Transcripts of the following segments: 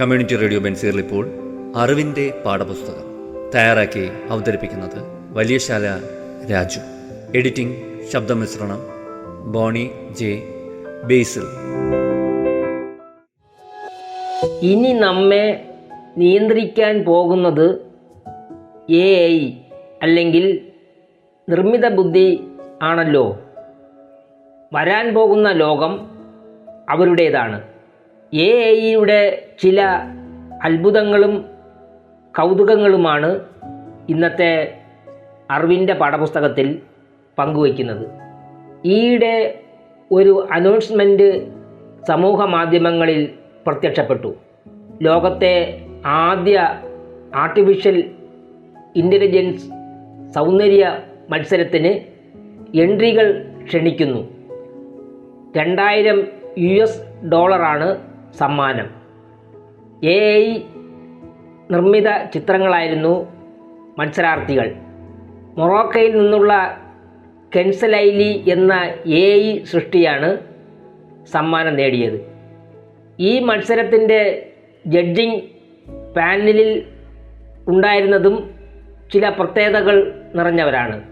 Community radio ബെൻസീറിൽ ഇപ്പോൾ അറിവിന്റെ പാഠപുസ്തകം തയ്യാറാക്കി അവതരിപ്പിക്കുന്നത് വലിയശാല രാജു. എഡിറ്റിംഗ് ശബ്ദമിശ്രണം ബോണി ജെ ബേസിൽ. ഇനി നമ്മെ നിയന്ത്രിക്കാൻ പോകുന്നത് എ ഐ അല്ലെങ്കിൽ നിർമ്മിത ബുദ്ധി ആണല്ലോ. വരാൻ പോകുന്ന ലോകം അവരുടേതാണ്. എ ഐയുടെ ചില അത്ഭുതങ്ങളും കൗതുകങ്ങളുമാണ് ഇന്നത്തെ അറിവിന്റെ പാഠപുസ്തകത്തിൽ പങ്കുവയ്ക്കുന്നത്. ഈയിടെ ഒരു അനൗൺസ്മെന്റ് സമൂഹ മാധ്യമങ്ങളിൽ പ്രത്യക്ഷപ്പെട്ടു. ലോകത്തെ ആദ്യ ആർട്ടിഫിഷ്യൽ ഇന്റലിജൻസ് സൗന്ദര്യ മത്സരത്തിന് എൻട്രികൾ ക്ഷണിക്കുന്നു. രണ്ടായിരം യു എസ് ഡോളറാണ് സമ്മാനം. എ ഐ നിർമ്മിത ചിത്രങ്ങളായിരുന്നു മത്സരാർത്ഥികൾ. മൊറോക്കയിൽ നിന്നുള്ള കെൻസലൈലി എന്ന എ ഐ സൃഷ്ടിയാണ് സമ്മാനം നേടിയത്. ഈ മത്സരത്തിന്റെ ജഡ്ജിംഗ് പാനലിൽ ഉണ്ടായിരുന്നതും ചില പ്രത്യേകതകൾ നിറഞ്ഞവരാണ്.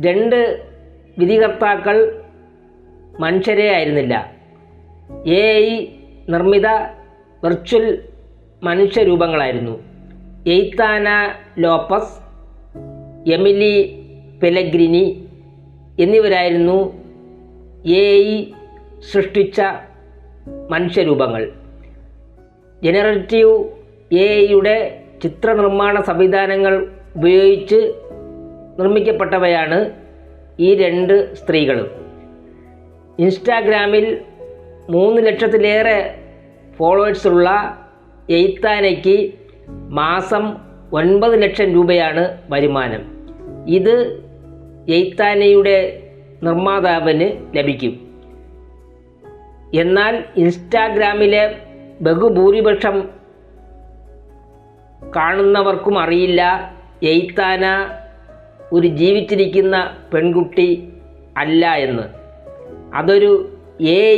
രണ്ട് വിധികർത്താക്കൾ മനുഷ്യരെ ആയിരുന്നില്ല. എ ഐ നിർമ്മിത വെർച്വൽ മനുഷ്യരൂപങ്ങളായിരുന്നു. എയ്ത്താന ലോപ്പസ് എമിലി പെലഗ്രിനി എന്നിവരായിരുന്നു എ സൃഷ്ടിച്ച മനുഷ്യരൂപങ്ങൾ. ജനറേറ്റീവ് എ ഐയുടെ ചിത്രനിർമ്മാണ സംവിധാനങ്ങൾ ഉപയോഗിച്ച് നിർമ്മിക്കപ്പെട്ടവയാണ് ഈ രണ്ട് സ്ത്രീകളും. ഇൻസ്റ്റാഗ്രാമിൽ മൂന്ന് ലക്ഷത്തിലേറെ ഫോളോവേഴ്സുള്ള എയ്ത്താനയ്ക്ക് മാസം ഒൻപത് ലക്ഷം രൂപയാണ് വരുമാനം. ഇത് എയ്ത്താനയുടെ നിർമ്മാതാവിന് ലഭിക്കും. എന്നാൽ ഇൻസ്റ്റാഗ്രാമിലെ ബഹുഭൂരിപക്ഷം കാണുന്നവർക്കും അറിയില്ല എയ്ത്താന ഒരു ജീവിച്ചിരിക്കുന്ന പെൺകുട്ടി അല്ല എന്ന്. അതൊരു എ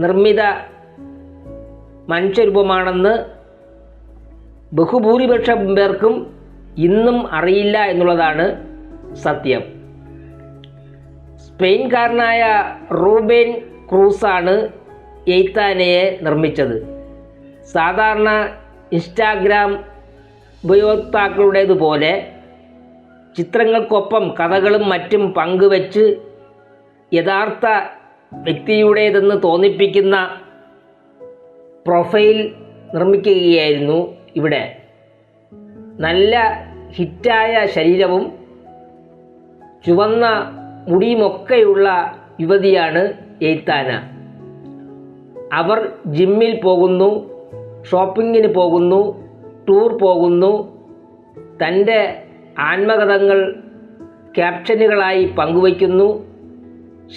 നിർമ്മിത മനുഷ്യരൂപമാണെന്ന് ബഹുഭൂരിപക്ഷം പേർക്കും ഇന്നും അറിയില്ല എന്നുള്ളതാണ് സത്യം. സ്പെയിൻകാരനായ റൂബേൻ ക്രൂസാണ് എയ്ത്താനയെ നിർമ്മിച്ചത്. സാധാരണ ഇൻസ്റ്റാഗ്രാം ഉപയോക്താക്കളുടേതുപോലെ ചിത്രങ്ങൾക്കൊപ്പം കഥകളും മറ്റും പങ്കുവച്ച് യഥാർത്ഥ വ്യക്തിയുടേതെന്ന് തോന്നിപ്പിക്കുന്ന പ്രൊഫൈൽ നിർമ്മിക്കുകയായിരുന്നു ഇവിടെ. നല്ല ഹിറ്റായ ശരീരവും ചുവന്ന മുടിയുമൊക്കെയുള്ള യുവതിയാണ് എയ്ത്താന. അവർ ജിമ്മിൽ പോകുന്നു ഷോപ്പിങ്ങിന് പോകുന്നു ടൂർ പോകുന്നു. തന്റെ ആത്മകഥകൾ ക്യാപ്ഷനുകളായി പങ്കുവയ്ക്കുന്നു.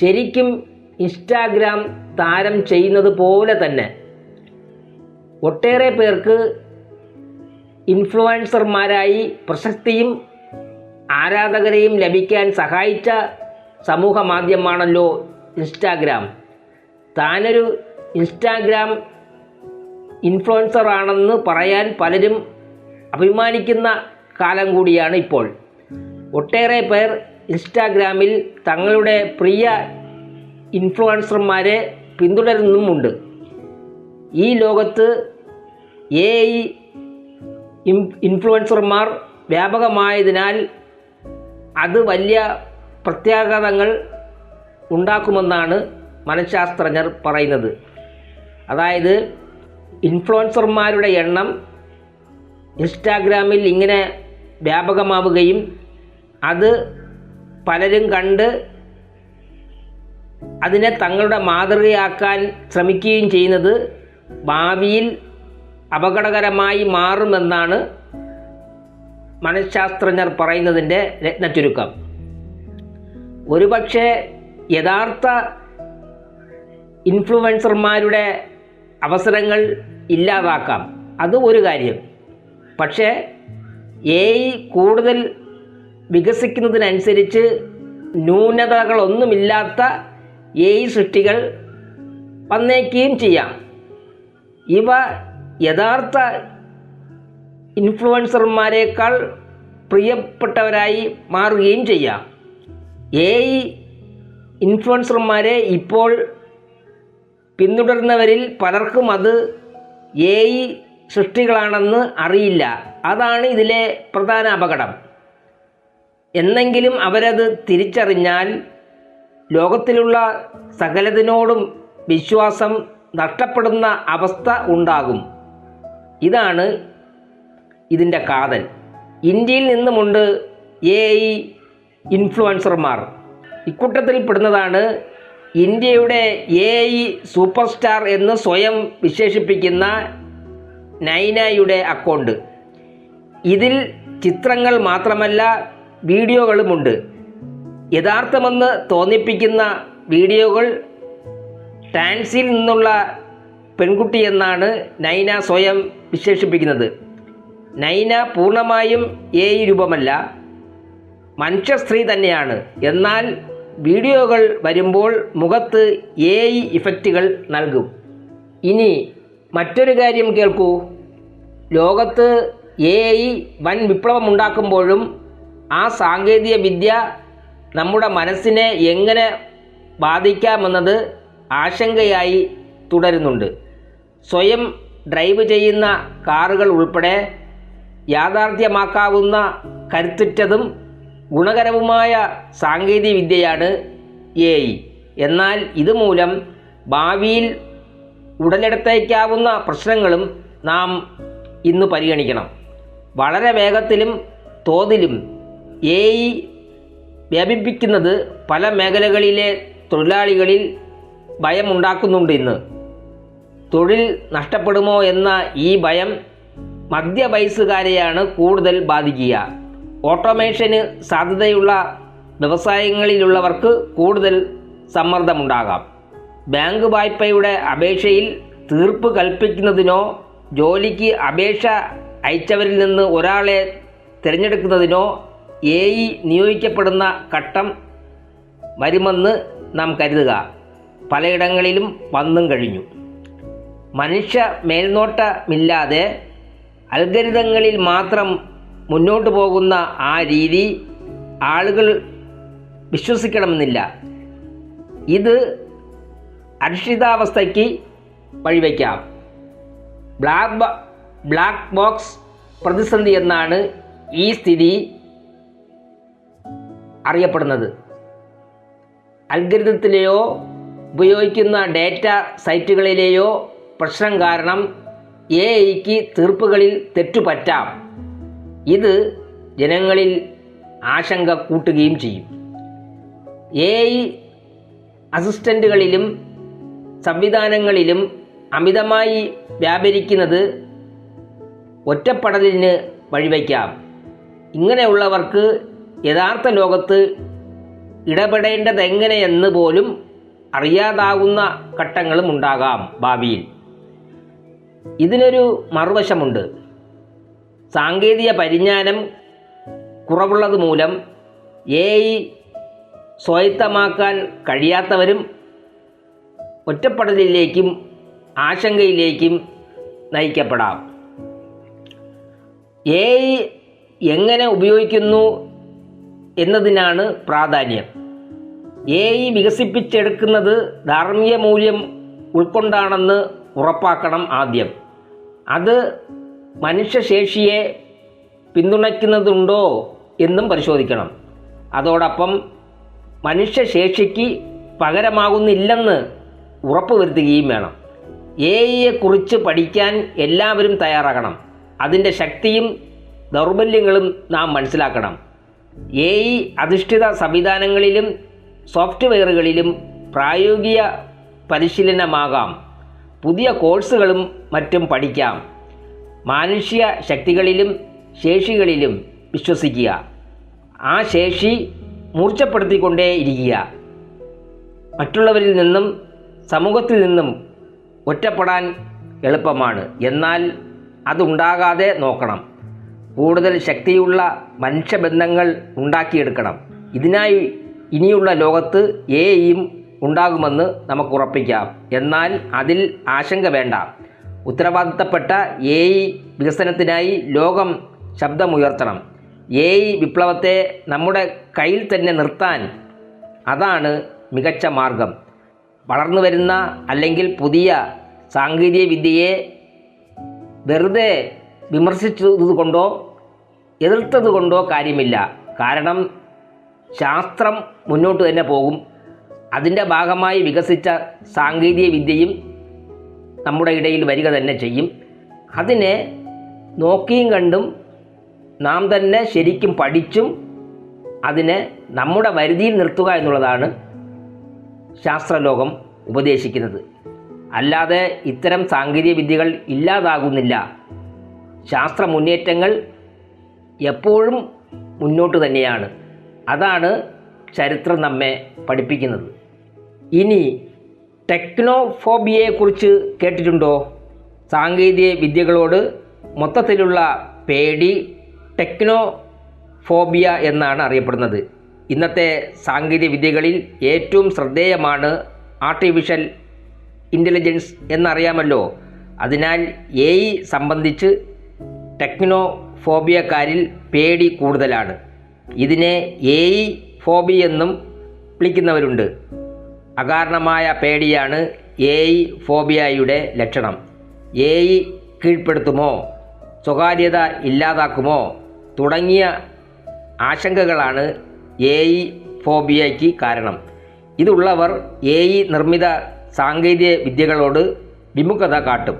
ശരിക്കും ഇൻസ്റ്റാഗ്രാം താരം ചെയ്യുന്നത് പോലെ തന്നെ. ഒട്ടേറെ പേർക്ക് ഇൻഫ്ലുവൻസർമാരായി പ്രശസ്തിയും ആരാധകരെയും ലഭിക്കാൻ സഹായിച്ച സമൂഹ മാധ്യമമാണല്ലോ ഇൻസ്റ്റാഗ്രാം. താനൊരു ഇൻസ്റ്റാഗ്രാം ഇൻഫ്ലുവൻസർ ആണെന്ന് പറയാൻ പലരും അഭിമാനിക്കുന്ന കാലം കൂടിയാണ് ഇപ്പോൾ. ഒട്ടേറെ പേർ ഇൻസ്റ്റാഗ്രാമിൽ തങ്ങളുടെ പ്രിയ ഇൻഫ്ലുവൻസർമാരെ പിന്തുടരുന്നുമുണ്ട്. ഈ ലോകത്ത് എ ഐ ഇൻഫ്ലുവൻസർമാർ വ്യാപകമായതിനാൽ അത് വലിയ പ്രത്യാഘാതങ്ങൾ ഉണ്ടാക്കുമെന്നാണ് മനഃശാസ്ത്രജ്ഞർ പറയുന്നത്. അതായത് ഇൻഫ്ലുവൻസർമാരുടെ എണ്ണം ഇൻസ്റ്റാഗ്രാമിൽ ഇങ്ങനെ വ്യാപകമാവുകയും അത് പലരും കണ്ട് അതിനെ തങ്ങളുടെ മാതൃകയാക്കാൻ ശ്രമിക്കുകയും ചെയ്യുന്നത് ഭാവിയിൽ അപകടകരമായി മാറുമെന്നാണ് മനഃശാസ്ത്രജ്ഞർ പറയുന്നതിന്റെ രത്നച്ചുരുക്കം. ഒരുപക്ഷെ യഥാർത്ഥ ഇൻഫ്ലുവൻസർമാരുടെ അവസരങ്ങൾ ഇല്ലാതാക്കാം. അത് ഒരു കാര്യം. പക്ഷേ എ കൂടുതൽ വികസിക്കുന്നതിനനുസരിച്ച് ന്യൂനതകളൊന്നുമില്ലാത്ത ഐ സൃഷ്ടികൾ വന്നേക്കുകയും ചെയ്യാം. ഇവ യഥാർത്ഥ ഇൻഫ്ലുവൻസർമാരെക്കാൾ പ്രിയപ്പെട്ടവരായി മാറുകയും ചെയ്യാം. ഐ ഇൻഫ്ലുവൻസർമാരെ ഇപ്പോൾ പിന്തുടരുന്നവരിൽ പലർക്കും അത് ഐ സൃഷ്ടികളാണെന്ന് അറിയില്ല. അതാണ് ഇതിലെ പ്രധാന അപകടം. എന്നെങ്കിലും അവരത് തിരിച്ചറിഞ്ഞാൽ ലോകത്തിലുള്ള സകലതിനോടും വിശ്വാസം നഷ്ടപ്പെടുന്ന അവസ്ഥ ഉണ്ടാകും. ഇതാണ് ഇതിന്റെ കാതൽ. ഇന്ത്യയിൽ നിന്നുമുണ്ട് എ ഐ ഇൻഫ്ലുവൻസർമാർ. ഇക്കൂട്ടത്തിൽ പെടുന്നതാണ് ഇന്ത്യയുടെ എ ഐ സൂപ്പർ സ്റ്റാർ എന്ന് സ്വയം വിശേഷിപ്പിക്കുന്ന നൈനയുടെ അക്കൗണ്ട്. ഇതിൽ ചിത്രങ്ങൾ മാത്രമല്ല വീഡിയോകളുമുണ്ട്. യഥാർത്ഥമെന്ന് തോന്നിപ്പിക്കുന്ന വീഡിയോകൾ ടാൻസിൽ നിന്നുള്ള പെൺകുട്ടി എന്നാണ് നൈന സ്വയം വിശേഷിപ്പിക്കുന്നത്. നൈന പൂർണമായും എ രൂപമല്ല മനുഷ്യ സ്ത്രീ തന്നെയാണ്. എന്നാൽ വീഡിയോകൾ വരുമ്പോൾ മുഖത്ത് എ ഇഫക്റ്റുകൾ നൽകും. ഇനി മറ്റൊരു കാര്യം കേൾക്കൂ. ലോകത്ത് എ ഐ വൻ വിപ്ലവമുണ്ടാക്കുമ്പോഴും ആ സാങ്കേതിക വിദ്യ നമ്മുടെ മനസ്സിനെ എങ്ങനെ ബാധിക്കാമെന്നത് ആശങ്കയായി തുടരുന്നുണ്ട്. സ്വയം ഡ്രൈവ് ചെയ്യുന്ന കാറുകൾ ഉൾപ്പെടെ യാഥാർത്ഥ്യമാക്കാവുന്ന കരുത്തുറ്റതും ഗുണകരവുമായ സാങ്കേതിക വിദ്യയാണ് എ എന്നാൽ ഇതുമൂലം ഭാവിയിൽ ഉടലെടുത്തേക്കാവുന്ന പ്രശ്നങ്ങളും നാം ഇന്ന് പരിഗണിക്കണം. വളരെ വേഗത്തിലും തോതിലും എ വ്യാപിപ്പിക്കുന്നത് പല മേഖലകളിലെ തൊഴിലാളികളിൽ ഭയമുണ്ടാക്കുന്നുണ്ട് ഇന്ന്. തൊഴിൽ നഷ്ടപ്പെടുമോ എന്ന ഈ ഭയം മധ്യവയസ്സുകാരെയാണ് കൂടുതൽ ബാധിക്കുക. ഓട്ടോമേഷന് സാധ്യതയുള്ള വ്യവസായങ്ങളിലുള്ളവർക്ക് കൂടുതൽ സമ്മർദ്ദമുണ്ടാകാം. ബാങ്ക് വായ്പയുടെ അപേക്ഷയിൽ തീർപ്പ് കൽപ്പിക്കുന്നതിനോ ജോലിക്ക് അപേക്ഷ അയച്ചവരിൽ നിന്ന് ഒരാളെ തിരഞ്ഞെടുക്കുന്നതിനോ എ ഇ നിയോഗിക്കപ്പെടുന്ന ഘട്ടം വരുമെന്ന് നാം കരുതുക. പലയിടങ്ങളിലും വന്നും കഴിഞ്ഞു. മനുഷ്യ മേൽനോട്ടമില്ലാതെ അൽഗരിതങ്ങളിൽ മാത്രം മുന്നോട്ട് പോകുന്ന ആ രീതി ആളുകൾ വിശ്വസിക്കണമെന്നില്ല. ഇത് അരക്ഷിതാവസ്ഥയ്ക്ക് വഴിവെക്കാം. ബ്ലാക്ക് ബ്ലാക്ക് ബോക്സ് പ്രതിസന്ധി എന്നാണ് ഈ സ്ഥിതി അറിയപ്പെടുന്നത്. അൽഗരിതത്തിലെയോ ഉപയോഗിക്കുന്ന ഡേറ്റ സൈറ്റുകളിലെയോ പ്രശ്നം കാരണം എ ഐക്ക് തീർപ്പുകളിൽ തെറ്റുപറ്റാം. ഇത് ജനങ്ങളിൽ ആശങ്ക കൂട്ടുകയും ചെയ്യും. എ ഐ അസിസ്റ്റന്റുകളിലും സംവിധാനങ്ങളിലും അമിതമായി വ്യാപരിക്കുന്നത് ഒറ്റപ്പെടലിന് വഴിവയ്ക്കാം ഇങ്ങനെയുള്ളവർക്ക് യഥാർത്ഥ ലോകത്ത് ഇടപെടേണ്ടത് എങ്ങനെയെന്ന് പോലും അറിയാതാകുന്ന ഘട്ടങ്ങളും ഉണ്ടാകാം ഭാവിയിൽ. ഇതിനൊരു മറുവശമുണ്ട്. സാങ്കേതിക പരിജ്ഞാനം കുറവുള്ളത് മൂലം എ ഐ സ്വായത്തമാക്കാൻ കഴിയാത്തവരും ഒറ്റപ്പെടലിലേക്കും ആശങ്കയിലേക്കും നയിക്കപ്പെടാം. എ ഐ എങ്ങനെ ഉപയോഗിക്കുന്നു എന്നതിനാണ് പ്രാധാന്യം. എ ഐ വികസിപ്പിച്ചെടുക്കുന്നത് ധാർമ്മിക മൂല്യം ഉൾക്കൊണ്ടാണെന്ന് ഉറപ്പാക്കണം ആദ്യം. അത് മനുഷ്യശേഷിയെ പിന്തുണയ്ക്കുന്നതുണ്ടോ എന്നും പരിശോധിക്കണം. അതോടൊപ്പം മനുഷ്യശേഷിക്ക് പകരമാകുന്നില്ലെന്ന് ഉറപ്പുവരുത്തുകയും വേണം. എ ഐയെക്കുറിച്ച് പഠിക്കാൻ എല്ലാവരും തയ്യാറാകണം. അതിന്റെ ശക്തിയും ദൗർബല്യങ്ങളും നാം മനസ്സിലാക്കണം. എ ഇ അധിഷ്ഠിത സംവിധാനങ്ങളിലും സോഫ്റ്റ്വെയറുകളിലും പ്രായോഗിക പരിശീലനമാകാം. പുതിയ കോഴ്സുകളും മറ്റും പഠിക്കാം. മാനുഷ്യ ശക്തികളിലും ശേഷികളിലും വിശ്വസിക്കുക. ആ ശേഷി മൂർച്ചപ്പെടുത്തിക്കൊണ്ടേ ഇരിക്കുക. മറ്റുള്ളവരിൽ നിന്നും സമൂഹത്തിൽ നിന്നും ഒറ്റപ്പെടാൻ എളുപ്പമാണ്. എന്നാൽ അതുണ്ടാകാതെ നോക്കണം. കൂടുതൽ ശക്തിയുള്ള മനുഷ്യബന്ധങ്ങൾ ഉണ്ടാക്കിയെടുക്കണം. ഇതിനായി ഇനിയുള്ള ലോകത്ത് എയും ഉണ്ടാകുമെന്ന് നമുക്ക് ഉറപ്പിക്കാം. എന്നാൽ അതിൽ ആശങ്ക വേണ്ട. ഉത്തരവാദിത്തപ്പെട്ട എ ഇ വികസനത്തിനായി ലോകം ശബ്ദമുയർത്തണം. എ ഇ വിപ്ലവത്തെ നമ്മുടെ കയ്യിൽ തന്നെ നിർത്താൻ അതാണ് മികച്ച മാർഗം. വളർന്നു വരുന്ന അല്ലെങ്കിൽ പുതിയ സാങ്കേതിക വിദ്യയെ വെറുതെ വിമർശിച്ചത് കൊണ്ടോ എതിർത്തത് കൊണ്ടോ കാര്യമില്ല. കാരണം ശാസ്ത്രം മുന്നോട്ട് തന്നെ പോകും. അതിന്റെ ഭാഗമായി വികസിച്ച സാങ്കേതിക വിദ്യയും നമ്മുടെ ഇടയിൽ വരിക തന്നെ ചെയ്യും. അതിനെ നോക്കിയും കണ്ടും നാം തന്നെ ശരിക്കും പഠിച്ചും അതിനെ നമ്മുടെ വരുതിയിൽ നിർത്തുക എന്നുള്ളതാണ് ശാസ്ത്രലോകം ഉപദേശിക്കുന്നത്. അല്ലാതെ ഇത്തരം സാങ്കേതിക വിദ്യകൾ ഇല്ലാതാകുന്നില്ല. ശാസ്ത്ര മുന്നേറ്റങ്ങൾ എപ്പോഴും മുന്നോട്ട് തന്നെയാണ്. അതാണ് ചരിത്രം നമ്മെ പഠിപ്പിക്കുന്നത്. ഇനി ടെക്നോഫോബിയയെക്കുറിച്ച് കേട്ടിട്ടുണ്ടോ? സാങ്കേതിക വിദ്യകളോട് മൊത്തത്തിലുള്ള പേടി ടെക്നോഫോബിയ എന്നാണ് അറിയപ്പെടുന്നത്. ഇന്നത്തെ സാങ്കേതിക വിദ്യകളിൽ ഏറ്റവും ശ്രദ്ധേയമാണ് ആർട്ടിഫിഷ്യൽ ഇന്റലിജൻസ് എന്നറിയാമല്ലോ. അതിനാൽ എ സംബന്ധിച്ച് ടെക്നോ ഫോബിയക്കാരിൽ പേടി കൂടുതലാണ്. ഇതിനെ ഐ ഫോബി എന്നും വിളിക്കുന്നവരുണ്ട്. അകാരണമായ പേടിയാണ് ഐ ഫോബിയയുടെ ലക്ഷണം. ഐ കീഴ്പ്പെടുത്തുമോ? സ്വകാര്യത ഇല്ലാതാക്കുമോ? തുടങ്ങിയ ആശങ്കകളാണ് ഐ ഫോബിയയ്ക്ക് കാരണം. ഇതുള്ളവർ എ നിർമ്മിത സാങ്കേതിക വിദ്യകളോട് വിമുഖത കാട്ടും.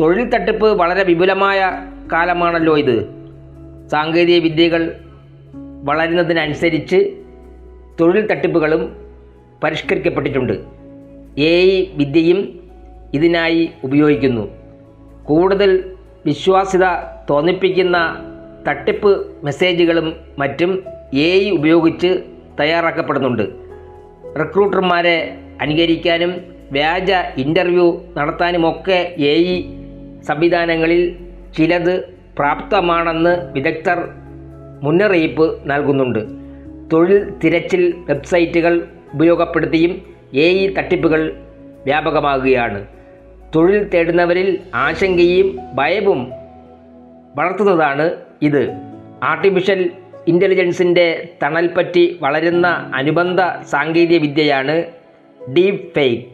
തൊഴിൽ തട്ടിപ്പ് വളരെ വിപുലമായ കാലമാണല്ലോ ഇത്. സാങ്കേതിക വിദ്യകൾ വളരുന്നതിനനുസരിച്ച് തൊഴിൽ തട്ടിപ്പുകളും പരിഷ്കരിക്കപ്പെട്ടിട്ടുണ്ട്. എ ഐ വിദ്യയും ഇതിനായി ഉപയോഗിക്കുന്നു. കൂടുതൽ വിശ്വാസ്യത തോന്നിപ്പിക്കുന്ന തട്ടിപ്പ് മെസ്സേജുകളും മറ്റും എ ഐ ഉപയോഗിച്ച് തയ്യാറാക്കപ്പെടുന്നുണ്ട്. റിക്രൂട്ടർമാരെ അനുകരിക്കാനും വ്യാജ ഇന്റർവ്യൂ നടത്താനുമൊക്കെ എ ഐ സംവിധാനങ്ങളിൽ ചിലത് പ്രാപ്തമാണെന്ന് വിദഗ്ധർ മുന്നറിയിപ്പ് നൽകുന്നുണ്ട്. തൊഴിൽ തിരച്ചിൽ വെബ്സൈറ്റുകൾ ഉപയോഗപ്പെടുത്തിയും എ ഇ തട്ടിപ്പുകൾ വ്യാപകമാകുകയാണ്. തൊഴിൽ തേടുന്നവരിൽ ആശങ്കയും ഭയവും വളർത്തുന്നതാണ് ഇത്. ആർട്ടിഫിഷ്യൽ ഇന്റലിജൻസിന്റെ തണൽപ്പറ്റി വളരുന്ന അനുബന്ധ സാങ്കേതിക വിദ്യയാണ് ഡീപ് ഫേക്ക്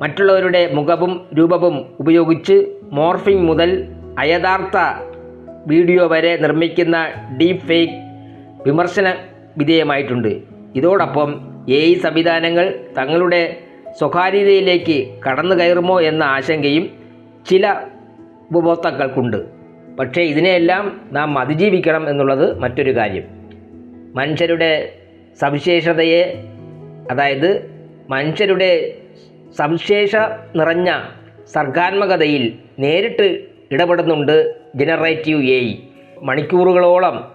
മറ്റുള്ളവരുടെ മുഖവും രൂപവും ഉപയോഗിച്ച് മോർഫിംഗ് മുതൽ അയഥാർത്ഥ വീഡിയോ വരെ നിർമ്മിക്കുന്ന ഡീപ് ഫേക്ക് വിമർശന വിധേയമായിട്ടുണ്ട്. ഇതോടൊപ്പം എ ഐ സംവിധാനങ്ങൾ തങ്ങളുടെ സ്വകാര്യതയിലേക്ക് കടന്നു കയറുമോ എന്ന ആശങ്കയും ചില ഉപഭോക്താക്കൾക്കുണ്ട്. പക്ഷേ ഇതിനെയെല്ലാം നാം അതിജീവിക്കണം എന്നുള്ളത് മറ്റൊരു കാര്യം. മനുഷ്യരുടെ സവിശേഷതയെ അതായത് മനുഷ്യരുടെ സവിശേഷ നിറഞ്ഞ സർഗാത്മകതയിൽ നേരിട്ട് ഇടപെടുന്നുണ്ട് ജനറേറ്റീവ് എ മണിക്കൂറുകളോളം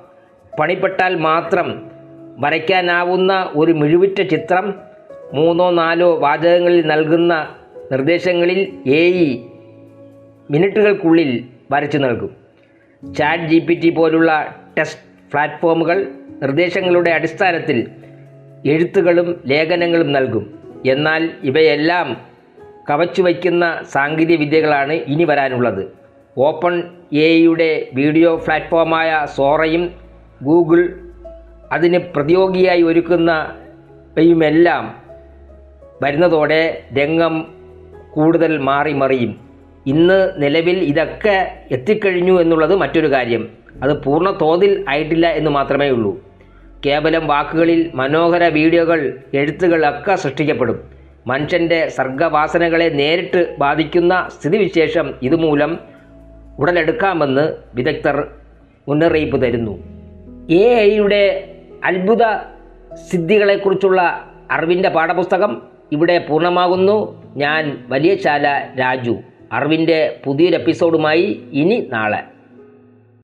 പണിപ്പെട്ടാൽ മാത്രം വരയ്ക്കാനാവുന്ന ഒരു മിഴിവുറ്റ ചിത്രം മൂന്നോ നാലോ വാചകങ്ങളിൽ നൽകുന്ന നിർദ്ദേശങ്ങളിൽ എ ഇ മിനിറ്റുകൾക്കുള്ളിൽ വരച്ചു നൽകും. ചാറ്റ് ജി പി ടി പോലുള്ള ടെസ്റ്റ് പ്ലാറ്റ്ഫോമുകൾ നിർദ്ദേശങ്ങളുടെ അടിസ്ഥാനത്തിൽ എഴുത്തുകളും ലേഖനങ്ങളും നൽകും. എന്നാൽ ഇവയെല്ലാം കവച്ചു വയ്ക്കുന്ന സാങ്കേതിക വിദ്യകളാണ് ഇനി വരാനുള്ളത്. ഓപ്പൺ എയുടെ വീഡിയോ പ്ലാറ്റ്ഫോമായ സോറയും ഗൂഗിൾ അതിന് പ്രതിയോഗിയായി ഒരുക്കുന്നവയുമെല്ലാം വരുന്നതോടെ രംഗം കൂടുതൽ മാറി മറിയും. ഇന്ന് നിലവിൽ ഇതൊക്കെ എത്തിക്കഴിഞ്ഞു എന്നുള്ളത് മറ്റൊരു കാര്യം. അത് പൂർണ തോതിൽ ആയിട്ടില്ല എന്ന് മാത്രമേ ഉള്ളൂ. കേവലം വാക്കുകളിൽ മനോഹര വീഡിയോകൾ എഴുത്തുകൾ ഒക്കെ സൃഷ്ടിക്കപ്പെടും. മനുഷ്യന്റെ സർഗവാസനകളെ നേരിട്ട് ബാധിക്കുന്ന സ്ഥിതിവിശേഷം ഇതുമൂലം ഉടലെടുക്കാമെന്ന് വിദഗ്ധർ മുന്നറിയിപ്പ് തരുന്നു. എ ഐയുടെ അത്ഭുത സിദ്ധികളെക്കുറിച്ചുള്ള അറിവിന്റെ പാഠപുസ്തകം ഇവിടെ പൂർണമാകുന്നു. ഞാൻ വലിയ ചാല രാജു. അറിവിന്റെ പുതിയൊരു എപ്പിസോഡുമായി ഇനി നാളെ.